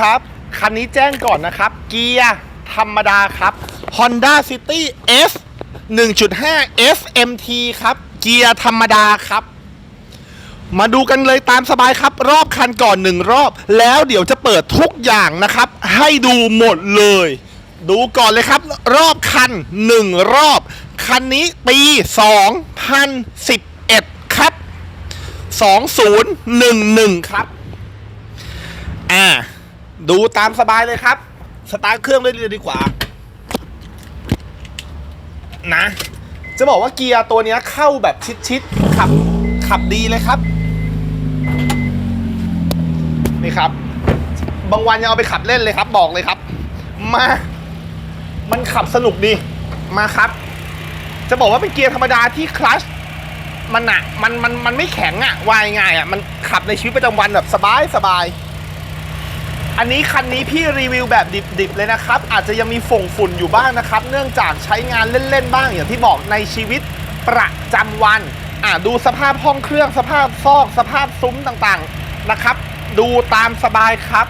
ครับ คันนี้แจ้งก่อนนะครับ เกียร์ธรรมดาครับ Honda City S 1.5 SMT ครับ เกียร์ธรรมดาครับ มาดูกันเลยตามสบายครับ รอบคันก่อนหนึ่งรอบ แล้วเดี๋ยวจะเปิดทุกอย่างนะครับ ให้ดูหมดเลย ดูก่อนเลยครับ รอบคันหนึ่งรอบ คันนี้ปี 2011 ครับ 2011 ครับ ดูตามสบายเลยครับ สตาร์ทเครื่องเลยเลยดีกว่า นะ จะบอกว่าเกียร์ตัวนี้เข้าแบบชิดๆขับขับดีเลยครับ นี่ครับ บางวันยังเอาไปขับเล่นเลยครับ บอกเลยครับ มา มันขับสนุกดี มาครับ จะบอกว่าเป็นเกียร์ธรรมดาที่คลัชมันอะมันมันมันไม่แข็งอะวายง่ายอะมันขับในชีวิตประจำวันแบบสบายสบาย อันนี้คันนี้พี่รีวิวแบบดิบๆเลยนะครับ อาจจะยังมีฝงฝุ่นอยู่บ้างนะครับ เนื่องจากใช้งานเล่นๆบ้างอย่างที่บอกในชีวิตประจำวันอ่าดูสภาพห้องเครื่องสภาพซอกสภาพซุ้มต่างๆนะครับ ดูตามสบายครับ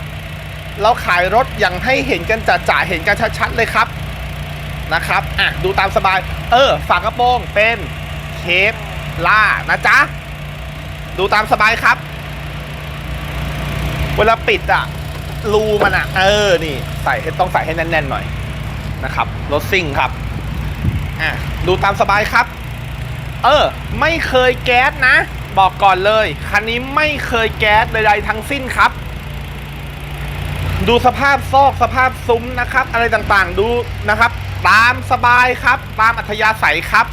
เราขายรถอย่างให้เห็นกันจ่าๆเห็นกันชัดๆเลยครับนะครับอะดูตามสบาย เออฝากระโปรงเป็นเคปล่านะจ๊ะ ดูตามสบายครับ เวลาปิดอะ รูมันอะเออ นี่ ใส่ต้องใส่ให้แน่นๆหน่อยนะครับ รถซิ่งครับ อะ ดูตามสบายครับ เออ ไม่เคยแก๊สนะ บอกก่อนเลย คันนี้ไม่เคยแก๊สใดๆทั้งสิ้นครับ ดูสภาพซอกสภาพซุ้มนะครับ อะไรต่างๆ ดูนะครับ ตามสบายครับ ตามอัธยาศัยครับ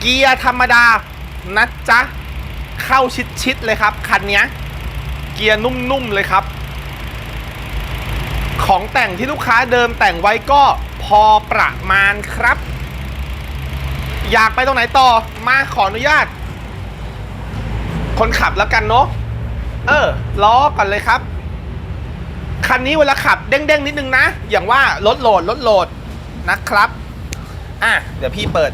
เกียร์ธรรมดา นะจ๊ะ เข้าชิดๆเลยครับ คันนี้เกียร์นุ่มๆเลยครับ ของแต่งที่ลูกค้าเดิมแต่งไว้ก็พอประมาณครับ อยากไปตรงไหนต่อมาขออนุญาต คนขับแล้วกันเนาะเออล้อก่อนเลยครับ คันนี้เวลาขับเด้งๆนิดนึงนะ อย่างว่าลดโหลดลดโหลดนะครับ อะ เดี๋ยวพี่เปิด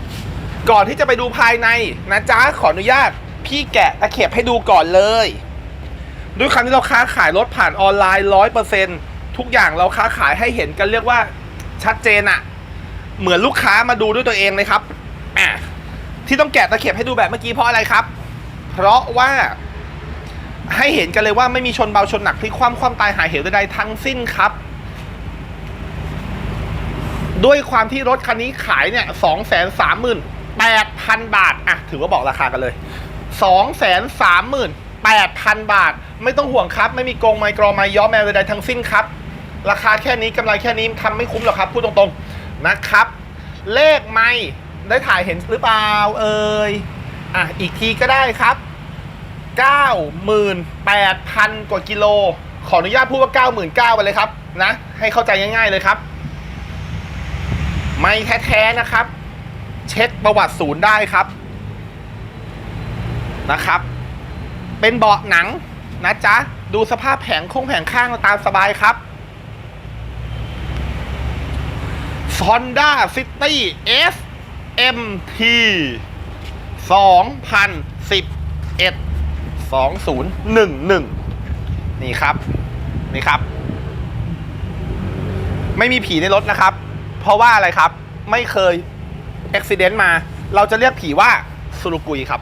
ก่อนที่จะไปดูภายในนะจ๊ะขออนุญาต พี่แกะตะเข็บให้ดูก่อนเลย ด้วยคำที่เราค้าขายรถผ่านออนไลน์ร้อยเปอร์เซ็นต์ ทุกอย่างเราค้าขายให้เห็นกันเรียกว่าชัดเจนอะเหมือนลูกค้ามาดูด้วยตัวเองเลยครับที่ต้องแกะตะเข็บให้ดูแบบเมื่อกี้เพราะอะไรครับ เพราะว่าให้เห็นกันเลยว่าไม่มีชนเบาชนหนักพลิกคว่ำคว่ำตายหายเหวใดๆทั้งสิ้นครับ ด้วยความที่รถคันนี้ขายเนี่ยสองแสนสามหมื่นแปดพันบาทอะถือว่าบอกราคากันเลยสองแสนสามหมื่นแปดพันบาท ไม่ต้องห่วงครับ ไม่มีโกงไมกรอไมย้อมแมวใดๆทั้งสิ้นครับ ราคาแค่นี้กำไรแค่นี้ทำไม่คุ้มหรอกครับพูดตรงๆนะครับ เลขไม่ได้ถ่ายเห็นหรือเปล่าเอ่ยอะอีกทีก็ได้ครับ 98,000 กว่ากิโล ขออนุญาตพูดว่า 99,000ไปเลยครับนะ ให้เข้าใจง่าย ๆเลยครับ ไม่แท้ๆนะครับ เช็คประวัติศูนย์ได้ครับนะครับ เป็นเบาะหนังนะจ๊ะ ดูสภาพแผงโค้งแผงข้างตามสบายครับ Honda City SMT 2011 2011 นี่ครับ นี่ครับ ไม่มีผีในรถนะครับ เพราะว่าอะไรครับ ไม่เคยอุบิเหตุมา เราจะเรียกผีว่าสุรุกุยครับ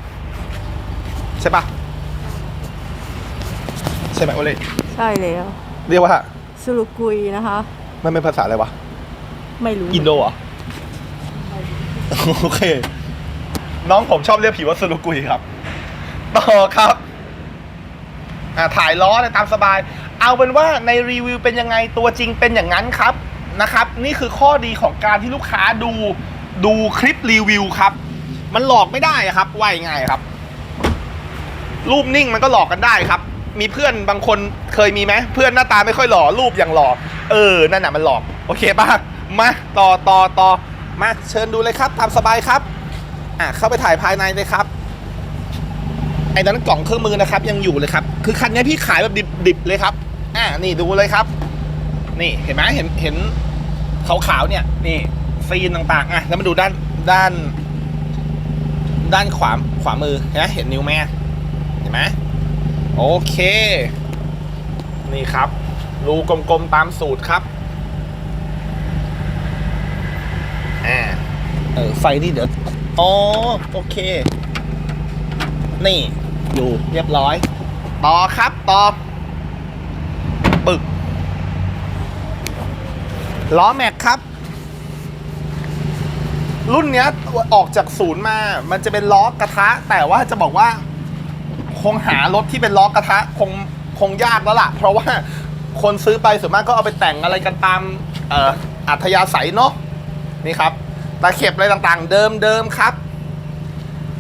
ใช่ปะใช่ไหมโอเล่ใช่แล้ว เรียกว่าสุรุกุยนะคะ มันเป็นภาษาอะไรวะ ไม่รู้อินโดเหรอโอเค น้องผมชอบเรียกผีว่าสุรุกุยครับ ต่อครับ อ่าถ่ายล้อเลยตามสบาย เอาเป็นว่าในรีวิวเป็นยังไงตัวจริงเป็นอย่างนั้นครับนะครับ นี่คือข้อดีของการที่ลูกค้าดูดูคลิปรีวิวครับ มันหลอกไม่ได้อะครับว่ายังไงครับ รูปนิ่งมันก็หลอกกันได้ครับ มีเพื่อนบางคนเคยมีไหมเพื่อนหน้าตาไม่ค่อยหล่อรูปอย่างหล่อเออนั่นน่ะมันหลอก โอเคป่ะ มาต่อต่อต่อมาเชิญดูเลยครับ ตามสบายครับ อะเข้าไปถ่ายภายในเลยครับไอ้นั้นกล่องเครื่องมือนะครับ ยังอยู่เลยครับ คือคันนี้พี่ขายแบบดิบๆเลยครับ อ่านี่ดูเลยครับ นี่เห็นไหมเห็นเห็นขาวๆเนี่ย นี่ซีนต่างๆอะแล้วมาดูด้านด้าน ด้านขวาขวามือเห็นไหมเห็นนิ้วแม่เห็นไหมโอเค นี่ครับรูกลมๆตามสูตรครับ อ่า เออ ไฟนี่เดี๋ยว อ๋อ โอเค นี่ อยู่เรียบร้อย ต่อครับ ต่อ ปึก ล้อแม็กครับ รุ่นเนี้ยออกจากศูนย์มา มันจะเป็นล้อกระทะ แต่ว่าจะบอกว่า คงหารถที่เป็นล้อกระทะ คงคงยากแล้วล่ะ เพราะว่าคนซื้อไปส่วนมากก็เอาไปแต่งอะไรกันตามอออัธยาศัยเนาะนี่ครับ ตะเข็บอะไรต่างๆ เดิมเดิมๆครับ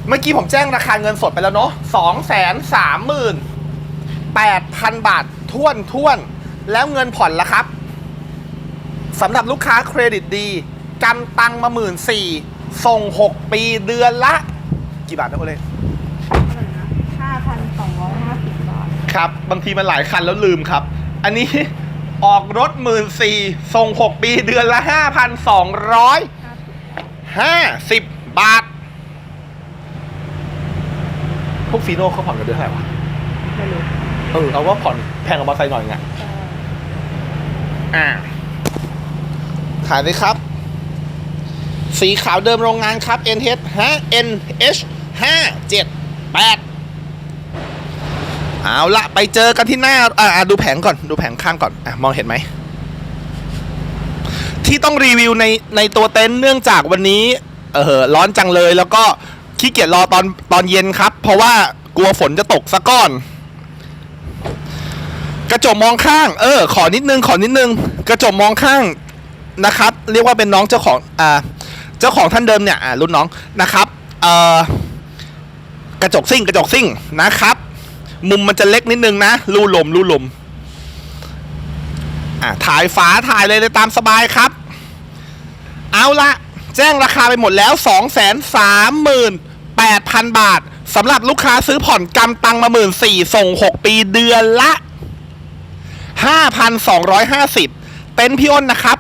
เมื่อกี้ผมแจ้งราคาเงินสดไปแล้วเนาะสองแสนสามหมื่นแปดพันบาทท่วนท่วนๆแล้วเงินผ่อนละครับสำหรับลูกค้าเครดิตดีกำตังมาหมื่นสี่ส่งหกปีเดือนละ กี่บาทนะคุณเล่ห้าพันสองร้อยห้าสิบบาท ครับ บางทีมันหลายคันแล้วลืมครับ อันนี้ออกรถหมื่นสี่ส่งหกปีเดือนละห้าพันสองร้อย ห้าสิบบาท พวกฟีโน่เขาผ่อนกันเดือนเท่าไหร่วะไม่รู้เออเอาว่าผ่อนแพงกว่ามอเตอร์ไซค์หน่อยไงอ่าถ่ายเลยครับ สีขาวเดิมโรงงานครับ NH ฮะ NH 5 7 8เอาละไปเจอกันที่หน้าอ่าอ่าดูแผงก่อน ดูแผงข้างก่อน อะ มองเห็นไหม ที่ต้องรีวิวในในตัวเต็นท์เนื่องจากวันนี้ เออร้อนจังเลยแล้วก็ขี้เกียจรอตอนตอนเย็นครับ เพราะว่ากลัวฝนจะตกซะก่อน กระจกมองข้าง เออ ขอนิดนึงขอนิดนึง กระจกมองข้างนะครับ เรียกว่าเป็นน้องเจ้าของอ่าเจ้าของท่านเดิมเนี่ยอ่ารุ่นน้องนะครับเออกระจกซิ่งกระจกซิ่งนะครับ มุมมันจะเล็กนิดนึงนะรูลมรูลม อ่าถ่ายฝาถ่ายเลยเลยตามสบายครับ เอาละแจ้งราคาไปหมดแล้ว 2 3 8 0 0 0 บาทสำหรับลูกค้าซื้อผ่อนกำตังมา1 4ื่นสี่ส่ง 6 ปีเดือนละ 5,250เต็นพี่อ้นนะครับ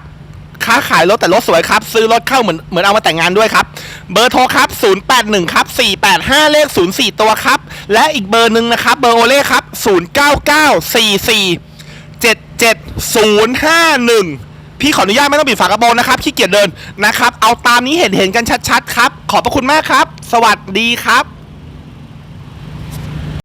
ค้าขายรถแต่รถสวยครับ ซื้อรถเข้าเหมือนเหมือนเอามาแต่งงานด้วยครับ เบอร์โทรครับ 081 ครับ 485 เลข 04 ตัวครับ และอีกเบอร์หนึ่งนะครับ เบอร์โอเล่ครับ 09944 051 พี่ขออนุญาตไม่ต้องปิดฝากระโปรงนะครับขี้เกียจเดินนะครับ เอาตามนี้เห็นเห็นกันชัดๆครับ ขอบพระคุณมากครับ สวัสดีครับ